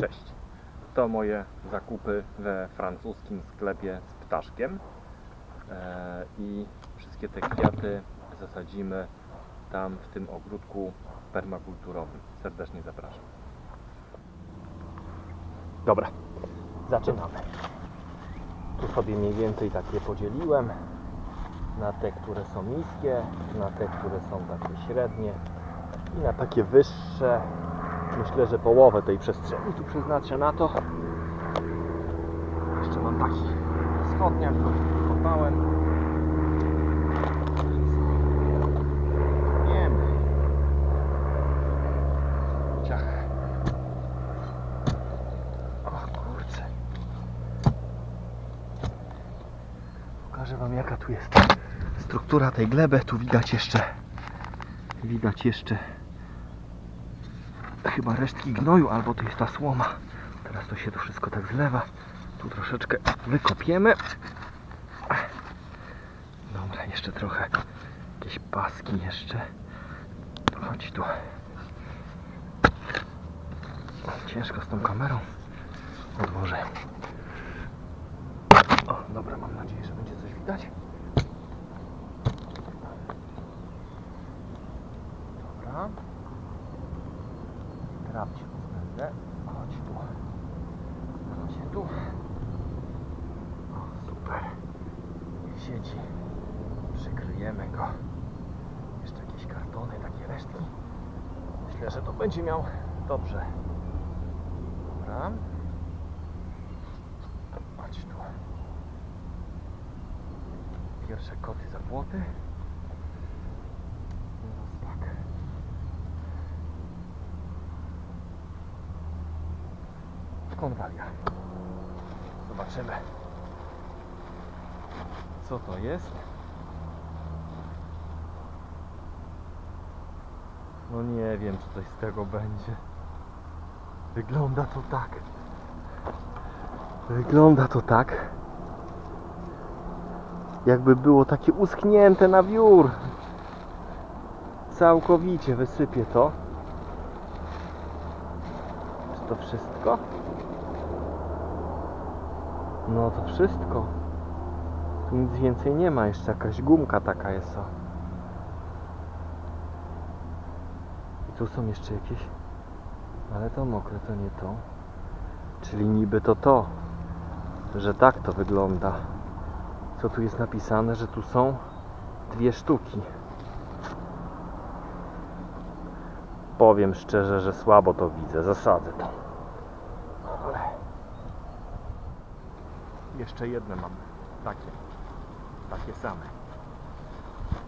Cześć. To moje zakupy we francuskim sklepie z ptaszkiem. E, I wszystkie te kwiaty zasadzimy tam w tym ogródku permakulturowym. Serdecznie zapraszam. Dobra, zaczynamy. Tu sobie mniej więcej tak je podzieliłem na te, które są niskie, na te, które są takie średnie i na takie wyższe. Myślę, że połowę tej przestrzeni tu przeznaczę na to. Jeszcze mam taki schodniak, który wykopałem. Wiemy. Ciach. O kurczę. Pokażę Wam jaka tu jest struktura tej gleby. Tu widać jeszcze widać jeszcze chyba resztki gnoju albo to jest ta słoma. Teraz to się to wszystko tak zlewa. Tu troszeczkę wykopiemy. Dobra, jeszcze trochę jakieś paski jeszcze. Chodź tu. Ciężko z tą kamerą. Odłożę. O, dobra, mam nadzieję, że będzie coś widać. Dobra. Grabcie będę. Chodź tu. Chodź tu. O, super. Niech siedzi. Przykryjemy go. Jeszcze jakieś kartony, takie resztki. Że to będzie miał dobrze. Dobra. Chodź tu. Pierwsze koty za płoty. Teraz tak. Konwalia. Zobaczymy. Co to jest? No nie wiem, czy coś z tego będzie. Wygląda to tak. Wygląda to tak. Jakby było takie uschnięte na wiór. Całkowicie wysypię to. Czy to wszystko? No to wszystko. Tu nic więcej nie ma. Jeszcze jakaś gumka taka jest. O. tu są jeszcze jakieś. Ale to mokre, to nie to. Czyli niby to to. Że tak to wygląda. Co tu jest napisane? Że tu są dwie sztuki. Powiem szczerze, że słabo to widzę. Zasadzę to. Ale jeszcze jedne mam. Takie. Takie same.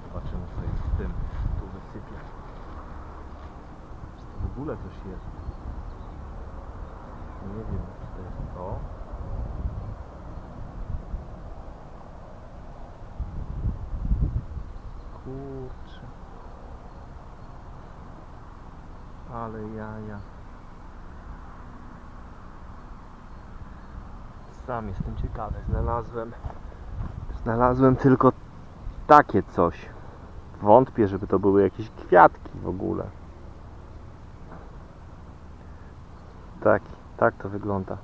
Zobaczymy co jest z tym. Tu wysypię. Czy to w ogóle coś jest? Nie wiem, czy to jest to. Kurczę. Ale jaja. Sam jestem ciekawy. Znalazłem. Znalazłem tylko takie coś. Wątpię, żeby to były jakieś kwiatki w ogóle. Tak, to wygląda.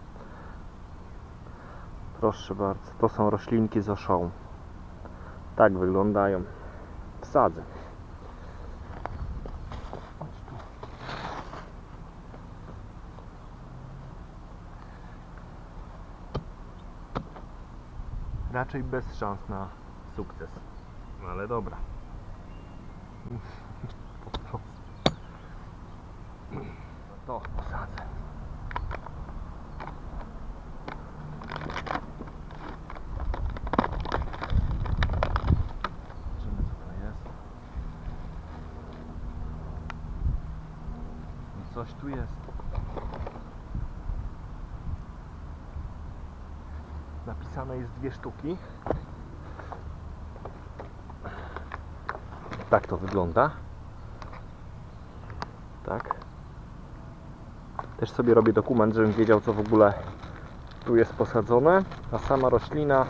Proszę bardzo, to są roślinki z oszołu. Tak wyglądają. Tu. Raczej bez szans na sukces. No ale dobra. Po prostu. To posadzę. Zobaczymy co to jest. No coś tu jest. Napisane jest dwie sztuki. Tak to wygląda. Tak. Też sobie robię dokument, żebym wiedział co w ogóle tu jest posadzone. A sama roślina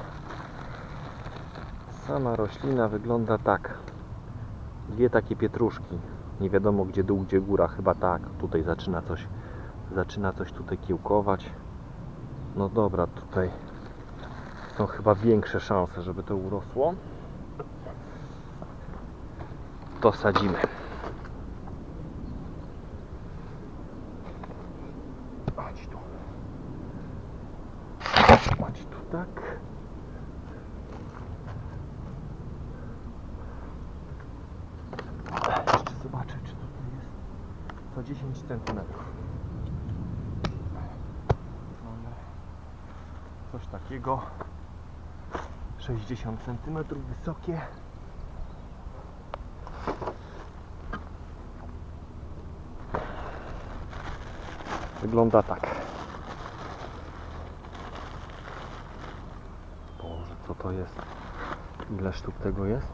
sama roślina wygląda tak. Dwie takie pietruszki. Nie wiadomo gdzie dół, gdzie góra. Chyba tak. Tutaj zaczyna coś Zaczyna coś tutaj kiełkować. No dobra, tutaj są chyba większe szanse, żeby to urosło. To sadzimy. Chodź tu. Chodź tu, tak. Jeszcze zobaczę, czy tutaj jest co 10 cm. Mamy coś takiego 60 cm wysokie. Wygląda tak. Boże, co to jest? Ile sztuk tego jest?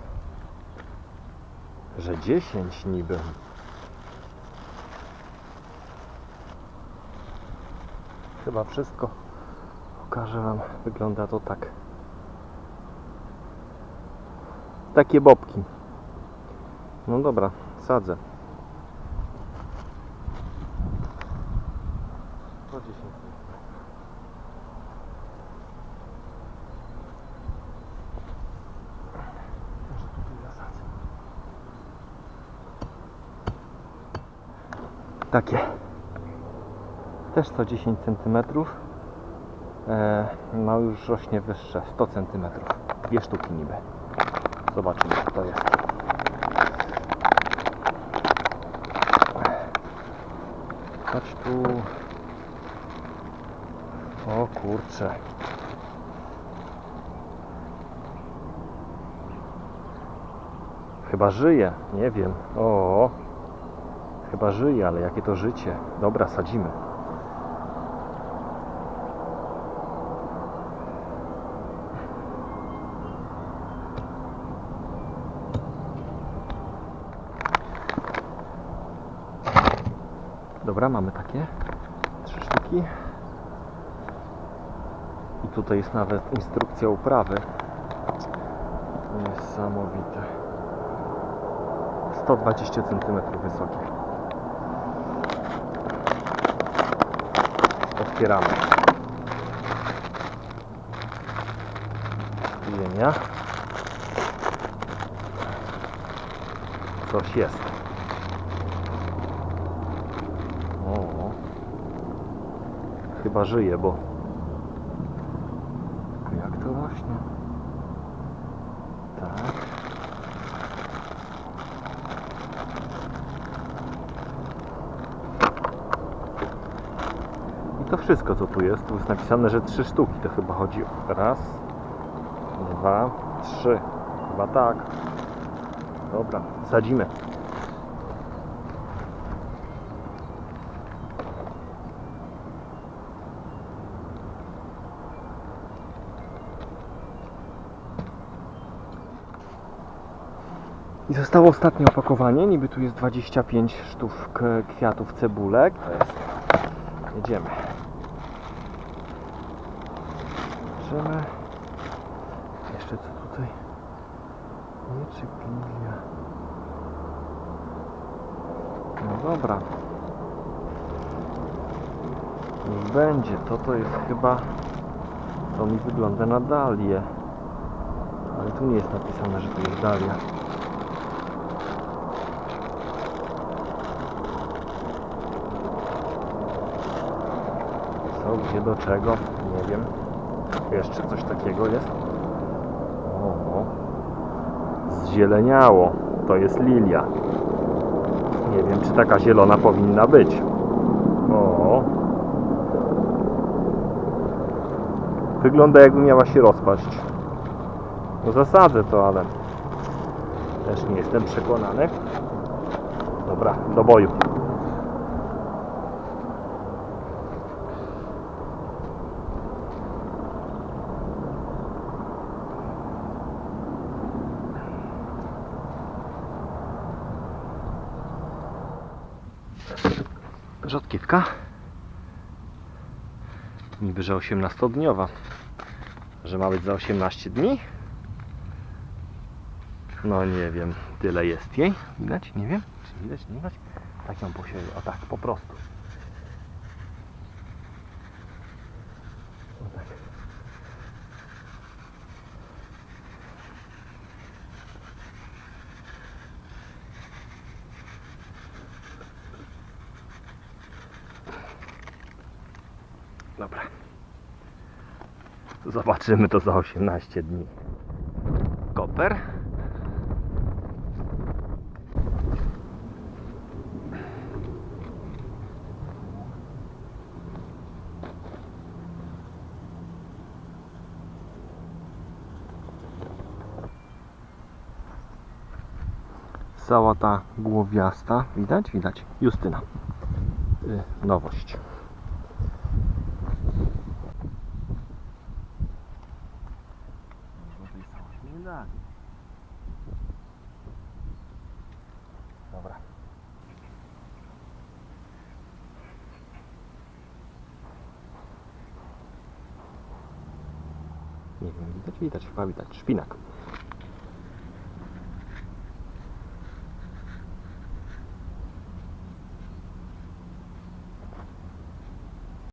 Że 10 niby. Chyba wszystko pokażę Wam. Wygląda to tak. Takie bobki. No dobra, sadzę. To 10 Może tutaj zasadzę. Takie. Też co 10 cm. E, no już rośnie wyższe 100 cm. Dwie sztuki niby. Zobaczymy co to jest. Chodź tu. O kurcze. Chyba żyje, nie wiem. O, chyba żyje, ale jakie to życie. Dobra, sadzimy. Dobra, mamy takie trzy sztuki. I tutaj jest nawet instrukcja uprawy. Niesamowite. 120 cm wysokie. Otwieramy. Jenia. Coś jest. O. Chyba żyje, bo jak to właśnie? Tak. I to wszystko co tu jest. Tu jest napisane, że trzy sztuki. To chyba chodzi o raz, dwa, trzy. Chyba tak. Dobra, sadzimy. I zostało ostatnie opakowanie. Niby tu jest 25 sztuk kwiatów cebulek. To jest. Jedziemy. Zobaczymy. Jeszcze co tutaj? Nie czy pilia. No dobra. Niech będzie. To to jest chyba. To mi wygląda na dalię. Ale tu nie jest napisane, że to jest dalia. Co, gdzie, do czego? Nie wiem. Jeszcze coś takiego jest. O, zzieleniało. To jest lilia. Nie wiem, czy taka zielona powinna być. O. Wygląda jakby miała się rozpaść. No zasadzę to, ale też nie jestem przekonany. Dobra, do boju. Rzodkiewka. Niby, że 18-dniowa. Że ma być za 18 dni? No nie wiem, tyle jest jej. Widać? Nie wiem. Czy widać? Nie widać? Tak ją posieję. O tak, po prostu. Dobra. Zobaczymy to za 18 dni. Koper. Sałata głowiasta. Widać? Widać. Justyna. Y, nowość. Dobra. Widać, widać, chyba widać. Szpinak.